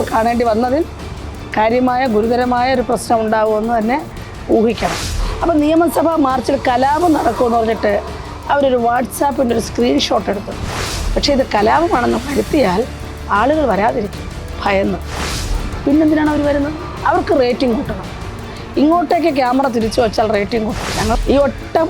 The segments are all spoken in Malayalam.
കാണേണ്ടി വന്നതിൽ കാര്യമായ ഗുരുതരമായ ഒരു പ്രശ്നം ഉണ്ടാകുമെന്ന് തന്നെ ഊഹിക്കണം. അപ്പോൾ നിയമസഭാ മാർച്ചിൽ കലാപം നടക്കുമെന്ന് പറഞ്ഞിട്ട് അവരൊരു വാട്സാപ്പിന്റെ ഒരു സ്ക്രീൻഷോട്ട് എടുത്തു. പക്ഷേ ഇത് കലാപമാണെന്ന് വരുത്തിയാൽ ആളുകൾ വരാതിരിക്കും ഭയന്ന്. പിന്നെന്തിനാണ് അവർ വരുന്നത്? അവർക്ക് റേറ്റിംഗ് കൂട്ടണം. ഇങ്ങോട്ടേക്ക് ക്യാമറ തിരിച്ചു വച്ചാൽ റേറ്റിംഗ് കൂട്ടണം ഞങ്ങൾ ഈ ഒട്ടം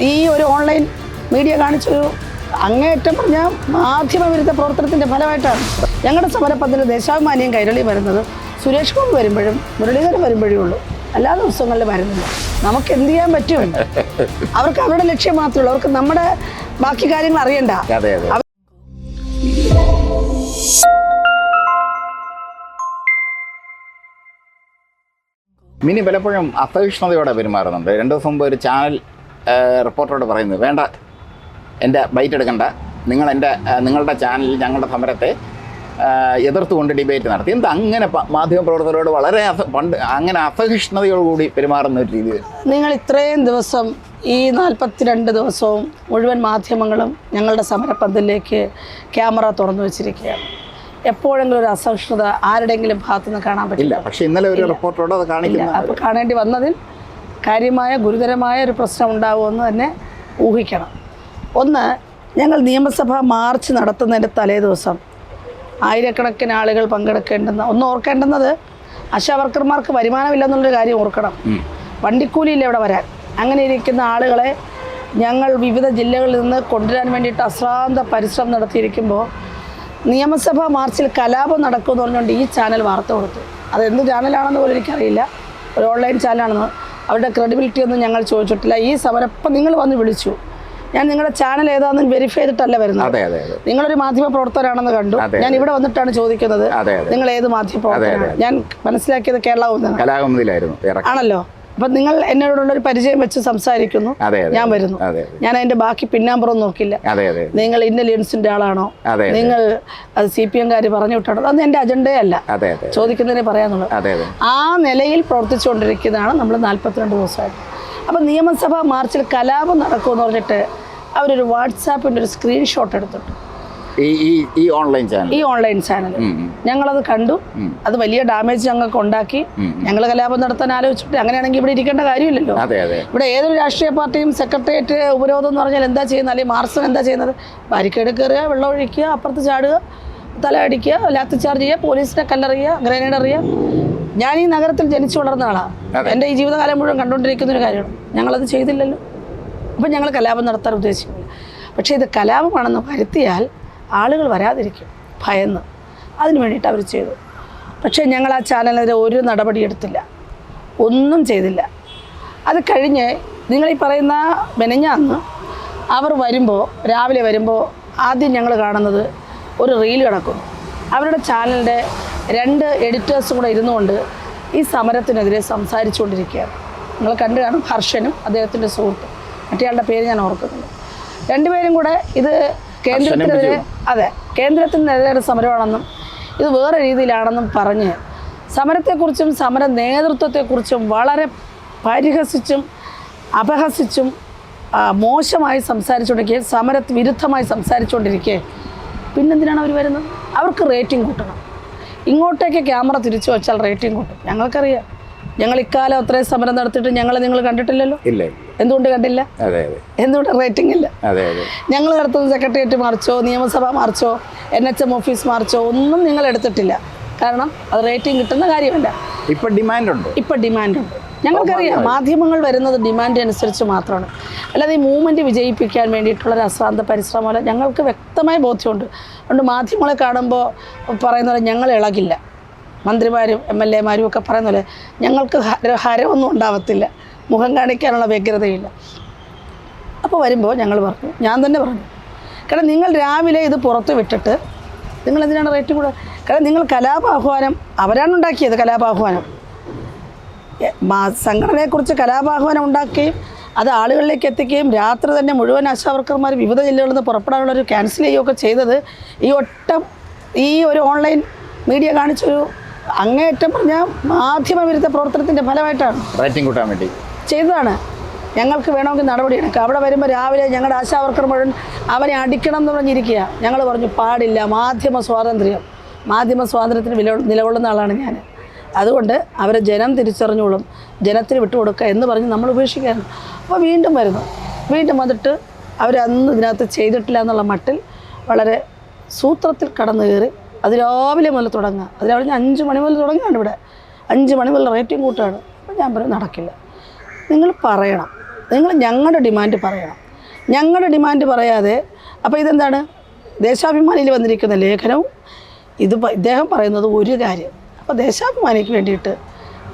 ഈ ഒരു ഓൺലൈൻ മീഡിയ കാണിച്ചൊരു അങ്ങേയറ്റം പറഞ്ഞാൽ മാധ്യമവിരുദ്ധ പ്രവർത്തനത്തിന്റെ ഫലമായിട്ടാണ്. ഞങ്ങളുടെ സമരപ്പത്തിന് ദേശാഭിമാനിയും കൈരളി വരുന്നത് സുരേഷ് ഗോപി വരുമ്പോഴും മുരളീധരൻ വരുമ്പോഴേ ഉള്ളൂ. എല്ലാ ദിവസങ്ങളിലും വരുന്നില്ല. നമുക്ക് എന്ത് ചെയ്യാൻ പറ്റും അവർക്ക് അവരുടെ ലക്ഷ്യം മാത്രമേ ഉള്ളൂ. അവർക്ക് നമ്മുടെ ബാക്കി കാര്യങ്ങൾ അറിയണ്ട. മിനി പലപ്പോഴും അസഹിഷ്ണുതയോടെ പെരുമാറുന്നുണ്ട്. രണ്ടു ദിവസം മുമ്പ് ഒരു ചാനൽ റിപ്പോർട്ടറോട് പറയുന്നത് വേണ്ട എന്റെ ബൈറ്റ് എടുക്കണ്ട. നിങ്ങൾ എന്റെ നിങ്ങളുടെ ചാനലിൽ ഞങ്ങളുടെ സമരത്തെ എതിർത്തുകൊണ്ട് ഡിബേറ്റ് നടത്തി. എന്താ അങ്ങനെ മാധ്യമ മാധ്യമപ്രവർത്തകരോട് വളരെ പണ്ട് അങ്ങനെ അസഹിഷ്ണുതയോടുകൂടി പെരുമാറുന്ന ഒരു രീതി. നിങ്ങൾ ഇത്രയും ദിവസം ഈ നാൽപ്പത്തിരണ്ട് ദിവസവും മുഴുവൻ മാധ്യമങ്ങളും ഞങ്ങളുടെ സമരപ്പന്തലിലേക്ക് ക്യാമറ തുറന്നു വെച്ചിരിക്കുകയാണ്. എപ്പോഴെങ്കിലും ഒരു അസഹിഷ്ണുത ആരുടെയെങ്കിലും ഭാഗത്തുനിന്ന് കാണാൻ പറ്റില്ല പക്ഷേ ഇന്നലെ ഒരു റിപ്പോർട്ടോട് അത് കാണിക്കില്ല അപ്പോൾ കാണേണ്ടി വന്നതിൽ കാര്യമായ ഗുരുതരമായ ഒരു പ്രശ്നം ഉണ്ടാകുമെന്ന് തന്നെ ഊഹിക്കണം. ഒന്ന് ഞങ്ങൾ നിയമസഭ മാർച്ച് നടത്തുന്നതിന്റെ തലേ ദിവസം ആയിരക്കണക്കിന് ആളുകൾ പങ്കെടുക്കേണ്ടുന്ന ഒന്ന് ഓർക്കേണ്ടുന്നത് ആശാവർക്കർമാർക്ക് വരുമാനമില്ലെന്നുള്ളൊരു കാര്യം ഓർക്കണം. വണ്ടിക്കൂലി വണ്ടിക്കൂലിയില്ല ഇവിടെ വരാൻ. അങ്ങനെ ഇരിക്കുന്ന ആളുകളെ ഞങ്ങൾ വിവിധ ജില്ലകളിൽ നിന്ന് കൊണ്ടുവരാൻ വേണ്ടിയിട്ട് അശ്രാന്ത പരിശ്രമം നടത്തിയിരിക്കുമ്പോൾ നിയമസഭാ മാർച്ചിൽ കലാപം നടക്കുമെന്ന് പറഞ്ഞുകൊണ്ട് ഈ ചാനൽ വാർത്ത കൊടുത്തു. അത് എന്ത് ചാനലാണെന്ന് പോലും എനിക്കറിയില്ല. ഒരു ഓൺലൈൻ ചാനലാണെന്ന്. അവരുടെ ക്രെഡിബിലിറ്റി ഒന്നും ഞങ്ങൾ ചോദിച്ചിട്ടില്ല. ഈ സമരം ഇപ്പം നിങ്ങൾ വന്ന് വിളിച്ചു. ഞാൻ നിങ്ങളുടെ ചാനൽ ഏതാണെന്ന് വെരിഫൈ ചെയ്തിട്ടല്ല വരുന്നത്. അതെ അതെ അതെ. നിങ്ങളൊരു മാധ്യമ പ്രവർത്തകരാണെന്ന് കണ്ടു. ഞാൻ ഇവിടെ വന്നിട്ടാണ് ചോദിക്കുന്നത്. നിങ്ങൾ ഏത് മാധ്യമ പ്രവർത്തകരാണ് ഞാൻ മനസ്സിലാക്കിയത് കേരള ആണല്ലോ. അപ്പൊ നിങ്ങൾ എന്നോടുള്ള ഒരു പരിചയം വെച്ച് സംസാരിക്കുന്നു. ഞാൻ വരുന്നു. ഞാൻ അതിന്റെ ബാക്കി പിന്നാമ്പുറം നോക്കില്ല. നിങ്ങൾ ഇന്റലിജൻസിന്റെ ആളാണോ? നിങ്ങൾ അത് സി പി എംകാർ പറഞ്ഞു വിട്ടാണോ? അത് എന്റെ അജണ്ടയല്ല ചോദിക്കുന്നതിനെ പറയാന്നുള്ളത് ആ നിലയിൽ പ്രവർത്തിച്ചുകൊണ്ടിരിക്കുന്നതാണ് നമ്മൾ നാൽപ്പത്തിരണ്ട് ദിവസമായിട്ട്. അപ്പം നിയമസഭ മാർച്ചിൽ കലാപം നടക്കുമെന്ന് പറഞ്ഞിട്ട് അവരൊരു വാട്സാപ്പിന്റെ ഒരു സ്ക്രീൻഷോട്ട് എടുത്തിട്ടു. ഈ ഓൺലൈൻ ചാനൽ ഈ ഓൺലൈൻ ചാനൽ. ഞങ്ങളത് കണ്ടു. അത് വലിയ ഡാമേജ് ഞങ്ങൾക്ക് ഉണ്ടാക്കി. ഞങ്ങൾ കലാപം നടത്താൻ ആലോചിച്ചിട്ട് അങ്ങനെയാണെങ്കിൽ ഇവിടെ ഇരിക്കേണ്ട കാര്യമില്ലല്ലോ. ഇവിടെ ഏതൊരു രാഷ്ട്രീയ പാർട്ടിയും സെക്രട്ടേറിയറ്റ് ഉപരോധം എന്ന് പറഞ്ഞാൽ എന്താ ചെയ്യുന്നത്? അല്ലെങ്കിൽ മാർസം എന്താ ചെയ്യുന്നത്? ബാരിക്കേഡ് കയറുക വെള്ളം ഒഴിക്കുക അപ്പുറത്ത് ചാടുക തല അടിക്കുക ലാത്തി ചാർജ് ചെയ്യുക പോലീസിനെ കല്ലെറിയുക ഗ്രനേഡ് എറിയുക. ഞാൻ ഈ നഗരത്തിൽ ജനിച്ചു വളർന്ന ആളാണ് എന്റെ എന്റെ ഈ ജീവിതകാലം മുഴുവൻ കണ്ടുകൊണ്ടിരിക്കുന്ന ഒരു കാര്യമാണ്. ഞങ്ങളത് ചെയ്തില്ലല്ലോ. അപ്പം ഞങ്ങൾ കലാപം നടത്താൻ ഉദ്ദേശിക്കുന്നില്ല. പക്ഷേ ഇത് കലാപമാണെന്ന് വരുത്തിയാൽ ആളുകൾ വരാതിരിക്കും ഭയന്ന്. അതിന് വേണ്ടിയിട്ട് അവർ ചെയ്തു. പക്ഷേ ഞങ്ങൾ ആ ചാനലിനെതിരെ ഒരു നടപടി എടുത്തില്ല. ഒന്നും ചെയ്തില്ല. അത് കഴിഞ്ഞ് നിങ്ങളീ പറയുന്ന മെനഞ്ഞാന്ന് അവർ വരുമ്പോൾ രാവിലെ വരുമ്പോൾ ആദ്യം ഞങ്ങൾ കാണുന്നത് ഒരു റീൽ കിടക്കുന്നു. അവരുടെ ചാനലിന്റെ രണ്ട് എഡിറ്റേഴ്സും കൂടെ ഇരുന്നുകൊണ്ട് ഈ സമരത്തിനെതിരെ സംസാരിച്ചുകൊണ്ടിരിക്കുകയാണ്. നിങ്ങൾ കണ്ടു കാണും ഹർഷനും അദ്ദേഹത്തിന്റെ സുഹൃത്തും. മറ്റേയാളുടെ പേര് ഞാൻ ഓർക്കുന്നില്ല. രണ്ടുപേരും കൂടെ ഇത് കേന്ദ്രത്തിനെതിരെ അതെ കേന്ദ്രത്തിനെതിരെ ഒരു സമരമാണെന്നും ഇത് വേറെ രീതിയിലാണെന്നും പറഞ്ഞ് സമരത്തെക്കുറിച്ചും സമര നേതൃത്വത്തെക്കുറിച്ചും വളരെ പരിഹസിച്ചും അപഹസിച്ചും മോശമായി സംസാരിച്ചുകൊണ്ടിരിക്കുക സമര വിരുദ്ധമായി സംസാരിച്ചുകൊണ്ടിരിക്കെ പിന്നെന്തിനാണ് അവർ വരുന്നത്? അവർക്ക് റേറ്റിംഗ് കൂട്ടണം. ഇങ്ങോട്ടേക്ക് ക്യാമറ തിരിച്ചു വെച്ചാൽ റേറ്റിംഗ് കൂട്ടും. ഞങ്ങൾക്കറിയാം. ഞങ്ങൾ ഇക്കാലം അത്രയും സമരം നടത്തിയിട്ട് ഞങ്ങളെ നിങ്ങൾ കണ്ടിട്ടില്ലല്ലോ? ഇല്ല. എന്തുകൊണ്ട് കണ്ടില്ല? എന്തുകൊണ്ട് റേറ്റിംഗ് ഇല്ല? ഞങ്ങൾ നടത്തുന്ന സെക്രട്ടേറിയറ്റ് മാർച്ചോ നിയമസഭ മാർച്ചോ എൻ എച്ച് എം ഓഫീസ് മാർച്ചോ ഒന്നും നിങ്ങൾ എടുത്തിട്ടില്ല. കാരണം അത് റേറ്റിംഗ് കിട്ടുന്ന കാര്യമല്ല. ഇപ്പൊ ഡിമാൻഡ് ഉണ്ട്? ഇപ്പൊ ഡിമാൻഡ് ഉണ്ട്. ഞങ്ങൾക്കറിയാം മാധ്യമങ്ങൾ വരുന്നത് ഡിമാൻഡ് അനുസരിച്ച് മാത്രമാണ്. അല്ലാതെ ഈ മൂവ്മെന്റ് വിജയിപ്പിക്കാൻ വേണ്ടിയിട്ടുള്ള ഒരു അശ്രാന്ത പരിശ്രമമല്ല ഞങ്ങൾക്ക് വ്യക്തമായ ബോധ്യമുണ്ട്. അതുകൊണ്ട് മാധ്യമങ്ങളെ കാണുമ്പോൾ പറയുന്ന പോലെ ഞങ്ങൾ ഇളകില്ല. മന്ത്രിമാരും എം എൽ എമാരും ഒക്കെ പറയുന്ന പോലെ ഞങ്ങൾക്ക് ഹര ഹരമൊന്നും ഉണ്ടാവത്തില്ല. മുഖം കാണിക്കാനുള്ള വ്യഗ്രതയില്ല. അപ്പോൾ വരുമ്പോൾ ഞങ്ങൾ പറഞ്ഞു ഞാൻ തന്നെ പറഞ്ഞു കാരണം നിങ്ങൾ രാവിലെ ഇത് പുറത്ത് വിട്ടിട്ട് നിങ്ങൾ എന്തിനാണ് റേറ്റ് കൂടെ കാരണം നിങ്ങൾ കലാപാഹ്വാനം അവരാണ് ഉണ്ടാക്കിയത് കലാപാഹ്വാനം. സംഘടനയെക്കുറിച്ച് കലാപാഹ്വാനം ഉണ്ടാക്കുകയും അത് ആളുകളിലേക്ക് എത്തിക്കുകയും രാത്രി തന്നെ മുഴുവൻ ആശാവർക്കർമാർ വിവിധ ജില്ലകളിൽ നിന്ന് പുറപ്പെടാനുള്ള ഒരു ക്യാൻസൽ ചെയ്യുകയൊക്കെ ചെയ്തത് ഈ ഒട്ടം ഈ ഒരു ഓൺലൈൻ മീഡിയ കാണിച്ചൊരു അങ്ങേയറ്റം പറഞ്ഞ മാധ്യമ മാധ്യമവിരുദ്ധ പ്രവർത്തനത്തിന്റെ ഫലമായിട്ടാണ്. റേറ്റിംഗ് കൂട്ടാൻ വേണ്ടി. ചെയ്തതാണ്. ഞങ്ങൾക്ക് വേണമെങ്കിൽ നടപടി എടുക്കാം. അവിടെ വരുമ്പോൾ രാവിലെ ഞങ്ങളുടെ ആശാവർക്കർ മുഴുവൻ അവനെ അടിക്കണം എന്ന് പറഞ്ഞിരിക്കുക. ഞങ്ങൾ പറഞ്ഞു പാടില്ല മാധ്യമ സ്വാതന്ത്ര്യം. മാധ്യമ സ്വാതന്ത്ര്യത്തിന് വില നിലകൊള്ളുന്ന ആളാണ് ഞാൻ. അതുകൊണ്ട് അവരെ ജനം തിരിച്ചറിഞ്ഞോളും ജനത്തിന് വിട്ടുകൊടുക്കുക എന്ന് പറഞ്ഞ് നമ്മൾ ഉപേക്ഷിക്കുകയാണ്. അപ്പോൾ വീണ്ടും വരുന്നു. വീണ്ടും വന്നിട്ട് അവരന്ന് ഇതിനകത്ത് ചെയ്തിട്ടില്ല എന്നുള്ള മട്ടിൽ വളരെ സൂത്രത്തിൽ കടന്നു കയറി അത് രാവിലെ മുതൽ തുടങ്ങുക. അത് രാവിലെ അഞ്ച് മണി മുതൽ തുടങ്ങുകയാണ് ഇവിടെ. അഞ്ച് മണി മുതൽ റേറ്റിംഗ് കൂട്ടുകയാണ് അപ്പോൾ ഞാൻ പറയും നടക്കില്ല. നിങ്ങൾ പറയണം. നിങ്ങൾ ഞങ്ങളുടെ ഡിമാൻഡ് പറയണം. ഞങ്ങളുടെ ഡിമാൻഡ് പറയാതെ അപ്പോൾ ഇതെന്താണ്? ദേശാഭിമാനിയിൽ വന്നിരിക്കുന്ന ലേഖനവും ഇത് ഇദ്ദേഹം പറയുന്നത് ഒരു കാര്യം. അപ്പോൾ ദേശാഭിമാനിക്ക് വേണ്ടിയിട്ട്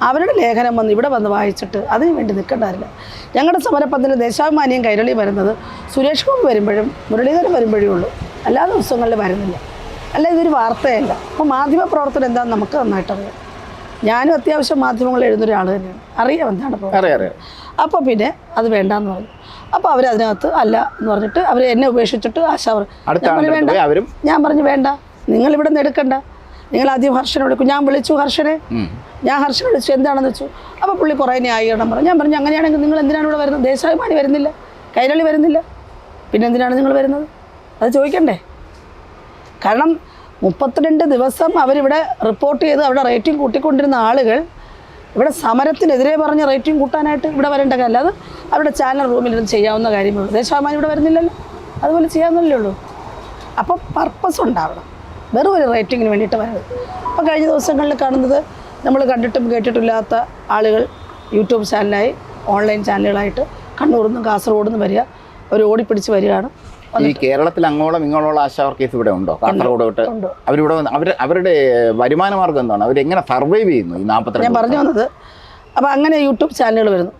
അവരുടെ ലേഖനം വന്ന് ഇവിടെ വന്ന് വായിച്ചിട്ട് അതിന് വേണ്ടി നിൽക്കേണ്ടതില്ല. ഞങ്ങളുടെ സമരപ്പന്തിന് ദേശാഭിമാനിയും കൈരളി വരുന്നത് സുരേഷ് ഗോപി വരുമ്പോഴും മുരളീധരൻ വരുമ്പോഴേ ഉള്ളൂ. എല്ലാ ദിവസങ്ങളിൽ വരുന്നില്ല. അല്ല ഇതൊരു വാർത്തയല്ല. അപ്പോൾ മാധ്യമ പ്രവർത്തനം എന്താണെന്ന് നമുക്ക് നന്നായിട്ടറിയാം. ഞാനും അത്യാവശ്യം മാധ്യമങ്ങൾ എഴുതുന്ന ഒരാൾ തന്നെയാണ്. അറിയാം എന്താണ് അപ്പോൾ. പിന്നെ അത് വേണ്ടാന്ന് പറഞ്ഞു. അപ്പോൾ അതിനകത്ത് അല്ല എന്ന് പറഞ്ഞിട്ട് അവർ എന്നെ ഉപേക്ഷിച്ചിട്ട് ആശാവർ പറഞ്ഞു വേണ്ട. ഞാൻ പറഞ്ഞു വേണ്ട. നിങ്ങൾ ഇവിടെ നിന്ന് എടുക്കണ്ട. നിങ്ങൾ ആദ്യം ഹർഷനെ വിളിക്കും. ഞാൻ വിളിച്ചു ഹർഷനെ. ഞാൻ ഹർഷൻ വിളിച്ചു. എന്താണെന്ന് വെച്ചു? അപ്പോൾ പുള്ളി കുറേ ന്യായീകരണം പറഞ്ഞു. ഞാൻ പറഞ്ഞു അങ്ങനെയാണെങ്കിൽ നിങ്ങൾ എന്തിനാണ് ഇവിടെ വരുന്നത്? ദേശാഭിമാനി വരുന്നില്ല. കൈരളി വരുന്നില്ല. പിന്നെ എന്തിനാണ് നിങ്ങൾ വരുന്നത്? അത് ചോദിക്കണ്ടേ? കാരണം മുപ്പത്തിരണ്ട് ദിവസം അവരിവിടെ റിപ്പോർട്ട് ചെയ്ത് അവിടെ റേറ്റിംഗ് കൂട്ടിക്കൊണ്ടിരുന്ന ആളുകൾ ഇവിടെ സമരത്തിനെതിരെ പറഞ്ഞ് റേറ്റിംഗ് കൂട്ടാനായിട്ട് ഇവിടെ വരേണ്ട കാര്യം അത് അവിടെ ചാനൽ റൂമിൽ ഇരുന്ന് ചെയ്യാവുന്ന കാര്യമേ ഉള്ളൂ. ദേശാഭിമാനി ഇവിടെ വരുന്നില്ലല്ലോ. അതുപോലെ ചെയ്യാമെന്നല്ലേ ഉള്ളൂ. അപ്പോൾ പർപ്പസ് ഉണ്ടാവണം. വെറും ഒരു റേറ്റിങ്ങിന് വേണ്ടിയിട്ട് വരുന്നത് അപ്പോൾ കഴിഞ്ഞ ദിവസങ്ങളിൽ കാണുന്നത് നമ്മൾ കണ്ടിട്ടും കേട്ടിട്ടില്ലാത്ത ആളുകൾ യൂട്യൂബ് ചാനലായി ഓൺലൈൻ ചാനലുകളായിട്ട് കണ്ണൂരിൽ നിന്നും കാസർഗോഡ് നിന്ന് വരിക അവർ ഓടിപ്പിടിച്ച് വരികയാണ്. ഈ കേരളത്തിൽ അങ്ങോളം ഇങ്ങോളം ആശാ കേസ് ഇവിടെ ഉണ്ടോ? കാസർഗോഡ് തൊട്ട് അവരിവിടെ അവർ അവരുടെ വരുമാന മാർഗം എന്താണ്? അവരെങ്ങനെ സർവൈവ് ചെയ്യുന്നു ഈ നാൽപ്പത്തി ഞാൻ പറഞ്ഞു വന്നത് അപ്പോൾ അങ്ങനെ യൂട്യൂബ് ചാനലുകൾ വരുന്നു.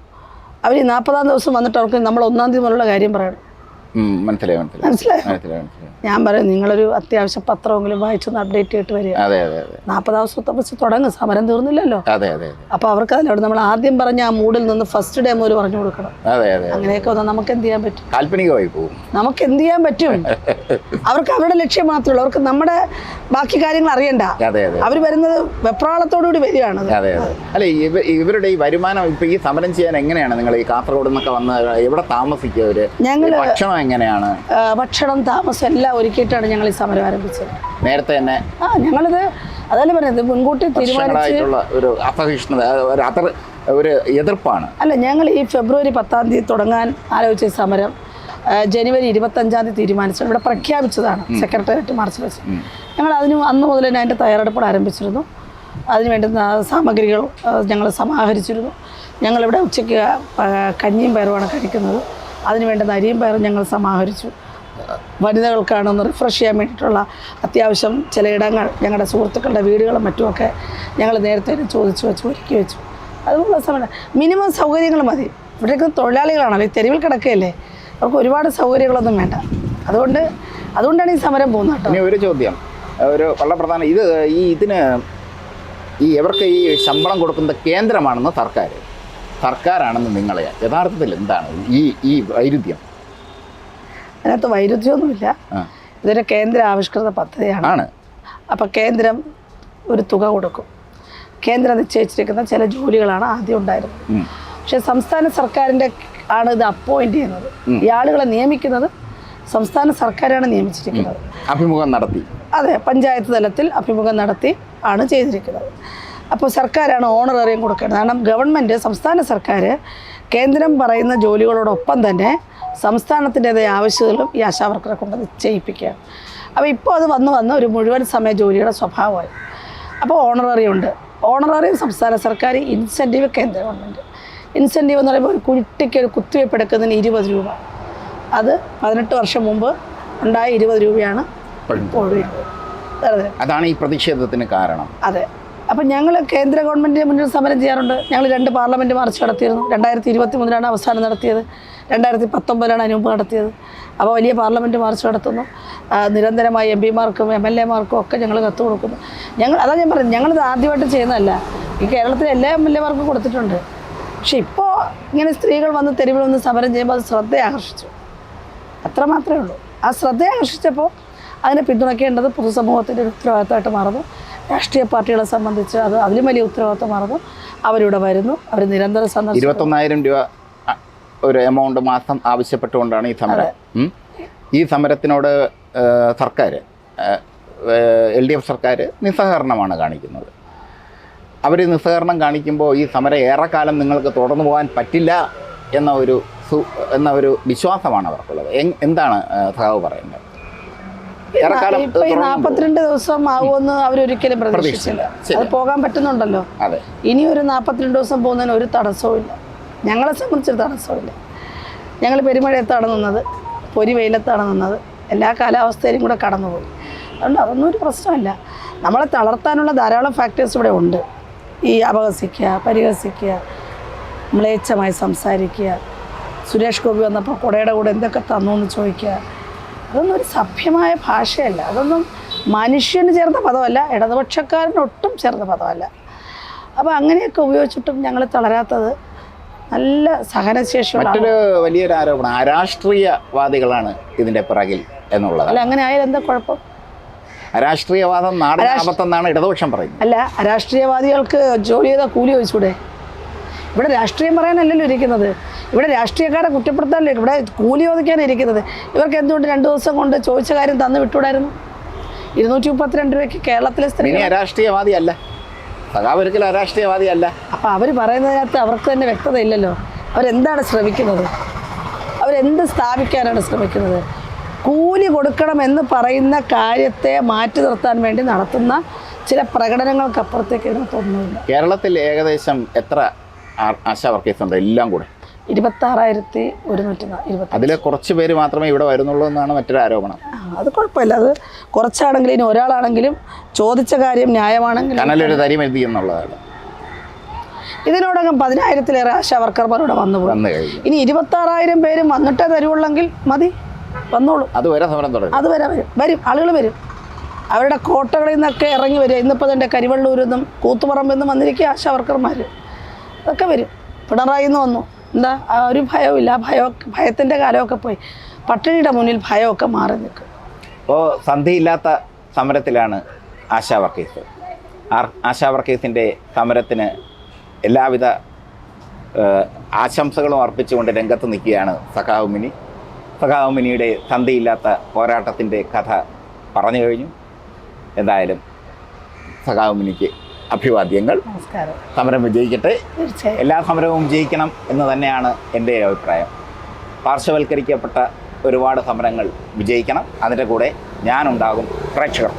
അവർ ഈ നാൽപ്പതാം ദിവസം വന്നിട്ട് അവർക്ക് നമ്മൾ ഒന്നാം തീയതി മുതലുള്ള കാര്യം പറയണം. മനസ്സിലായി മനസ്സിലായി. ഞാൻ പറയും നിങ്ങളൊരു അത്യാവശ്യം പത്രമെങ്കിലും വായിച്ചൊന്ന് അപ്ഡേറ്റ് ചെയ്തിട്ട് വരിക നാൽപ്പതാം ദിവസത്തെ ബസ് തുടങ്ങും സമരം തീർന്നില്ലല്ലോ. അപ്പൊ അതെ അതെ. അപ്പോൾ അവർക്ക് അതിലോട് നമ്മൾ ആദ്യം പറഞ്ഞ ആ മൂഡിൽ നിന്ന് ഫസ്റ്റ് ഡേ മോര് പറഞ്ഞു കൊടുക്കണം. അങ്ങനെയൊക്കെ വന്നാൽ നമുക്ക് എന്ത് ചെയ്യാൻ പറ്റും? കാൽപ്പനികമായി പോകും. നമുക്ക് എന്ത് ചെയ്യാൻ പറ്റും? അവർക്ക് അവരുടെ ലക്ഷ്യം മാത്രമേ ഉള്ളൂ. അവർക്ക് നമ്മുടെ ബാക്കി കാര്യങ്ങൾ അറിയണ്ട. അവർ വരുന്നത് വെപ്രാളത്തോടുകൂടി വരികയാണ്. അല്ല ഇവരുടെ ഈ വരുമാനം ഇപ്പൊ ഈ സമരം ചെയ്യാൻ എങ്ങനെയാണ് നിങ്ങൾ ഈ കാസർഗോഡ് നിന്നൊക്കെ വന്ന് എവിടെ താമസിക്കുക ഞങ്ങൾ ഭക്ഷണം എങ്ങനെയാണ്? ഭക്ഷണം താമസം എല്ലാം ഒരുക്കിയിട്ടാണ് ഞങ്ങൾ ഈ സമരം ആരംഭിച്ചത്. നേരത്തെ തന്നെ ആ ഞങ്ങളിത് അതല്ല പറയുന്നത് മുൻകൂട്ടി തീരുമാനിച്ച് ഒരു അസഹിഷ്ണുത ഒരു അതർ ഒരു എതിർപ്പാണ്. അല്ല ഞങ്ങൾ ഈ ഫെബ്രുവരി പത്താം തീയതി തുടങ്ങാൻ ആലോചിച്ച സമരം ജനുവരി ഇരുപത്തഞ്ചാം തീയതി തീരുമാനിച്ചു. ഇവിടെ പ്രഖ്യാപിച്ചതാണ് സെക്രട്ടേറിയറ്റ് മാർച്ച് വെച്ച്. ഞങ്ങൾ അതിന് അന്ന് മുതൽ തന്നെ അതിന്റെ തയ്യാറെടുപ്പ് ആരംഭിച്ചിരുന്നു. അതിന് വേണ്ടുന്ന സാമഗ്രികൾ ഞങ്ങൾ സമാഹരിച്ചിരുന്നു. ഞങ്ങളിവിടെ ഉച്ചയ്ക്ക് കഞ്ഞിയും പയറുമാണ് കഴിക്കുന്നത്. അതിന് വേണ്ടുന്ന അരിയും പയറും ഞങ്ങൾ സമാഹരിച്ചു. വനിതകൾക്കാണ് ഒന്ന് റിഫ്രഷ് ചെയ്യാൻ വേണ്ടിയിട്ടുള്ള അത്യാവശ്യം ചിലയിടങ്ങൾ ഞങ്ങളുടെ സുഹൃത്തുക്കളുടെ വീടുകളും മറ്റുമൊക്കെ ഞങ്ങൾ നേരത്തെ ചോദിച്ചു വെച്ചു ഒരുക്കി വെച്ചു. അതുപോലെ സമയം. മിനിമം സൗകര്യങ്ങൾ മതി. ഇവിടെയൊക്കെ തൊഴിലാളികളാണല്ലോ ഈ തെരുവിൽ കിടക്കുകയല്ലേ? അവർക്ക് ഒരുപാട് സൗകര്യങ്ങളൊന്നും വേണ്ട. അതുകൊണ്ട് അതുകൊണ്ടാണ് ഈ സമരം പോകുന്നത് ഇനി ഒരു ചോദ്യം. ഒരു വളരെ പ്രധാന. ഇത് ഈ ഇതിന് ഈ ഇവർക്ക് ഈ ശമ്പളം കൊടുക്കുന്ന കേന്ദ്രമാണെന്ന് സർക്കാർ സർക്കാരാണെന്ന് നിങ്ങളെ യഥാർത്ഥത്തിൽ എന്താണ് ഈ ഈ വൈരുദ്ധ്യം? അതിനകത്ത് വൈരുദ്ധ്യമൊന്നുമില്ല. ഇതൊരു കേന്ദ്ര ആവിഷ്കൃത പദ്ധതിയാണ്. അപ്പോൾ കേന്ദ്രം ഒരു തുക കൊടുക്കും. കേന്ദ്രം നിശ്ചയിച്ചിരിക്കുന്ന ചില ജോലികളാണ് ആദ്യം ഉണ്ടായിരുന്നത്. പക്ഷേ സംസ്ഥാന സർക്കാരിന്റെ ആണ് ഇത് അപ്പോയിന്റ് ചെയ്യുന്നത്. ഈ ആളുകളെ നിയമിക്കുന്നത് സംസ്ഥാന സർക്കാരാണ് നിയമിച്ചിരിക്കുന്നത്. അഭിമുഖം നടത്തി. അതെ പഞ്ചായത്ത് തലത്തിൽ അഭിമുഖം നടത്തി ആണ് ചെയ്തിരിക്കുന്നത്. അപ്പോൾ സർക്കാരാണ് ഓണറേറിയം കൊടുക്കേണ്ടത്. കാരണം ഗവൺമെന്റ് സംസ്ഥാന സർക്കാർ കേന്ദ്രം പറയുന്ന ജോലികളോടൊപ്പം തന്നെ സംസ്ഥാനത്തിന്റെതായ ആവശ്യങ്ങളും ഈ ആശാവർക്കറെ കൊണ്ട് ചെയ്യിപ്പിക്കുകയാണ്. അപ്പോൾ ഇപ്പോൾ അത് വന്ന് വന്ന് ഒരു മുഴുവൻ സമയ ജോലിയുടെ സ്വഭാവമായി. അപ്പോൾ ഓണറേറിയം ഉണ്ട് ഓണറേറിയം സംസ്ഥാന സർക്കാർ ഇൻസെന്റീവ് കേന്ദ്ര ഗവൺമെന്റ്. ഇൻസെന്റീവ് എന്ന് പറയുമ്പോൾ ഒരു കുട്ടിക്ക് ഒരു കുത്തിവയ്പ്പ് എടുക്കുന്നതിന് ഇരുപത് രൂപ. അത് പതിനെട്ട് വർഷം മുമ്പ് ഉണ്ടായ ഇരുപത് രൂപയാണ് അതാണ് ഈ പ്രതിഷേധത്തിന് കാരണം. അതെ. അപ്പം ഞങ്ങൾ കേന്ദ്ര ഗവൺമെന്റ് മുന്നിൽ സമരം ചെയ്യാറുണ്ട്. ഞങ്ങൾ രണ്ട് പാർലമെന്റ് മാർച്ച് നടത്തിയിരുന്നു. രണ്ടായിരത്തി ഇരുപത്തി മൂന്നിലാണ് അവസാനം നടത്തിയത്. രണ്ടായിരത്തി പത്തൊമ്പതിലാണ് അതിന് മുമ്പ് നടത്തിയത്. അപ്പോൾ വലിയ പാർലമെന്റ് മാർച്ച് നടത്തുന്നു. നിരന്തരമായി എം പിമാർക്കും എം എൽ എമാർക്കും ഒക്കെ ഞങ്ങൾ കത്ത് കൊടുക്കുന്നു. ഞങ്ങൾ അതാണ് ഞാൻ പറയുന്നത് ഞങ്ങളിത് ആദ്യമായിട്ട് ചെയ്യുന്നതല്ല. ഈ കേരളത്തിലെ എല്ലാ എം എൽ എമാർക്കും കൊടുത്തിട്ടുണ്ട്. പക്ഷെ ഇപ്പോൾ ഇങ്ങനെ സ്ത്രീകൾ വന്ന് തെരുവിൽ വന്ന് സമരം ചെയ്യുമ്പോൾ അത് ശ്രദ്ധ ആകർഷിച്ചു. അത്ര മാത്രമേ ഉള്ളൂ. ആ ശ്രദ്ധ ആകർഷിച്ചപ്പോൾ അതിനെ പിന്തുണയ്ക്കേണ്ടത് പൊതുസമൂഹത്തിന്റെ ഒരു ഉത്തരവാദിത്തമായിട്ട് മാറുന്നു. രാഷ്ട്രീയ പാർട്ടികളെ സംബന്ധിച്ച് അത് അതിലും വലിയ ഉത്തരവാദിത്തം മാറുന്നു അവരിവിടെ വരുന്നു. അവർ നിരന്തര സന്ദർശനം ഇരുപത്തൊന്നായിരം രൂപ ഒരു എമൗണ്ട് മാസം ആവശ്യപ്പെട്ടുകൊണ്ടാണ് ഈ സമരം. ഈ സമരത്തിനോട് സർക്കാർ എൽ ഡി എഫ് സർക്കാർ നിസ്സഹകരണമാണ് കാണിക്കുന്നത്. അവർ നിസ്സഹകരണം കാണിക്കുമ്പോൾ ഈ സമരം ഏറെക്കാലം നിങ്ങൾക്ക് തുടർന്നു പോകാൻ പറ്റില്ല എന്ന ഒരു സു എന്ന ഒരു വിശ്വാസമാണ് അവർക്കുള്ളത്. എന്താണ് സഹാവ് പറയുന്നത്? ഇപ്പൊ ഈ നാപ്പത്തിരണ്ട് ദിവസം ആവുമെന്ന് അവരൊരിക്കലും പ്രതീക്ഷിച്ചില്ല. അത് പോകാൻ പറ്റുന്നുണ്ടല്ലോ. ഇനി ഒരു നാൽപ്പത്തിരണ്ട് ദിവസം പോകുന്നതിന് ഒരു തടസ്സവും ഇല്ല. ഞങ്ങളെ സംബന്ധിച്ചൊരു തടസ്സമില്ല ഞങ്ങൾ പെരുമഴയത്താണ് നിന്നത് പൊരി വെയിലത്താണ് നിന്നത്. എല്ലാ കാലാവസ്ഥയിലും കൂടെ കടന്നുപോയി അതുകൊണ്ട് അതൊന്നും ഒരു പ്രശ്നമല്ല. നമ്മളെ തളർത്താനുള്ള ധാരാളം ഫാക്ടേഴ്സ് ഇവിടെ ഉണ്ട്. ഈ അപഹസിക്കുക പരിഹസിക്കുക മ്ലേച്ഛമായി സംസാരിക്കുക സുരേഷ് ഗോപി വന്നപ്പോൾ കുടയുടെ കൂടെ എന്തൊക്കെ തന്നു എന്ന് ചോദിക്കുക അതൊന്നും ഒരു സഭ്യമായ ഭാഷയല്ല. അതൊന്നും മനുഷ്യന് ചേർന്ന പദമല്ല ഇടതുപക്ഷക്കാരനൊട്ടും ചേർന്ന പദമല്ല. അപ്പോൾ അങ്ങനെയൊക്കെ ഉപയോഗിച്ചിട്ടും ഞങ്ങൾ തളരാത്തത് നല്ല സഹനശേഷി മറ്റൊരു വലിയൊരു ആരോപണം അരാഷ്ട്രീയവാദികളാണ് ഇതിന്റെ പിറകിൽ എന്നുള്ളത്. അല്ല അങ്ങനെ ആയാലും എന്താ കുഴപ്പം? അരാഷ്ട്രീയവാദം ആപത്തെന്നാണ് ഇടതുപക്ഷം പറയുന്നത്. അല്ല രാഷ്ട്രീയവാദികൾക്ക് ജോലി ചെയ്താൽ കൂലി ചോദിച്ചൂടെ? ഇവിടെ രാഷ്ട്രീയം പറയാനല്ലല്ലോ ഇരിക്കുന്നത്. ഇവിടെ രാഷ്ട്രീയക്കാരെ കുറ്റപ്പെടുത്താനല്ലേ? ഇവിടെ കൂലി ചോദിക്കാനാണ് ഇരിക്കുന്നത്. ഇവർക്ക് എന്തുകൊണ്ട് രണ്ട് ദിവസം കൊണ്ട് ചോദിച്ച കാര്യം തന്നു വിട്ടുകൂടായിരുന്നു? ഇരുന്നൂറ്റി മുപ്പത്തിരണ്ട് രൂപയ്ക്ക് കേരളത്തിലെ സ്ത്രീ രാഷ്ട്രീയവാദിയല്ല സഖാവ് ഒരിക്കലും അരാഷ്ട്രീയവാദിയല്ല. അപ്പോൾ അവർ പറയുന്നതിനകത്ത് അവർക്ക് തന്നെ വ്യക്തത ഇല്ലല്ലോ. അവരെന്താണ് ശ്രമിക്കുന്നത്? അവരെന്ത് സ്ഥാപിക്കാനാണ് ശ്രമിക്കുന്നത്? കൂലി കൊടുക്കണം എന്ന് പറയുന്ന കാര്യത്തെ മാറ്റി നിർത്താൻ വേണ്ടി നടത്തുന്ന ചില പ്രകടനങ്ങൾക്കപ്പുറത്തേക്ക് ഇതിനകത്തൊന്നുമില്ല കേരളത്തിൽ ഏകദേശം എത്ര ആശാ വർക്കേഴ്സ് ഉണ്ട്? എല്ലാം കൂടെ. ഇരുപത്താറായിരത്തി ഒരുന്നൂറ്റി ഇരുപത്തി അതിൽ കുറച്ച് പേര് മാത്രമേ ഇവിടെ വരുന്നുള്ളൂ എന്നാണ് മറ്റൊരു ആരോപണം. അത് കുഴപ്പമില്ല. അത് കുറച്ചാണെങ്കിലും ഇനി ഒരാളാണെങ്കിലും ചോദിച്ച കാര്യം ന്യായമാണെങ്കിലും കനലൊരു തരിമെഴുതി എന്നുള്ളതാണ്. ഇതിനോടകം പതിനായിരത്തിലേറെ ആശാ വർക്കർമാർ വന്നു പോയി. വന്നു കഴിഞ്ഞു. ഇനി ഇരുപത്താറായിരം പേരും വന്നിട്ടേ തരുവുള്ളെങ്കിൽ മതി. വന്നോളൂ. അതുവരെ സമരം തുടരും. അതുവരെ വരും വരും. ആളുകൾ വരും. അവരുടെ കോട്ടകളിൽ നിന്നൊക്കെ ഇറങ്ങി വരിക ഇന്നിപ്പോൾ തന്നെ കരിവള്ളൂരിൽ നിന്നും കൂത്തുപറമ്പിൽ നിന്നും വന്നിരിക്കുക ആശാ വർക്കർമാർ അതൊക്കെ വരും. പിണറായി നിന്ന് വന്നു. എന്താ ഒരു ഭയവുമില്ല. ആ ഭയം ഭയത്തിന്റെ കാലമൊക്കെ പോയി. പട്ടിണിയുടെ മുന്നിൽ ഭയമൊക്കെ മാറി നിൽക്കും. അപ്പോൾ സന്ധിയില്ലാത്ത സമരത്തിലാണ് ആശാ വർക്കേഴ്സ്. ആശാ വർക്കേഴ്സിന്റെ സമരത്തിന് എല്ലാവിധ ആശംസകളും അർപ്പിച്ചുകൊണ്ട് രംഗത്ത് നിൽക്കുകയാണ് സഖാവുമിനി സഖാവുമിനിയുടെ സഖാവ് മിനിയുടെ സന്ധിയില്ലാത്ത പോരാട്ടത്തിന്റെ കഥ പറഞ്ഞു കഴിഞ്ഞു. എന്തായാലും സഖാവ് മിനിക്ക് അഭിവാദ്യങ്ങൾ. നമസ്കാരം. സമരം വിജയിക്കട്ടെ. എല്ലാ സമരവും വിജയിക്കണം എന്ന് തന്നെയാണ് എന്റെ അഭിപ്രായം. പാർശ്വവൽക്കരിക്കപ്പെട്ട ഒരുപാട് സമരങ്ങൾ വിജയിക്കണം. അതിന്റെ കൂടെ ഞാനുണ്ടാകും പ്രേക്ഷകർ.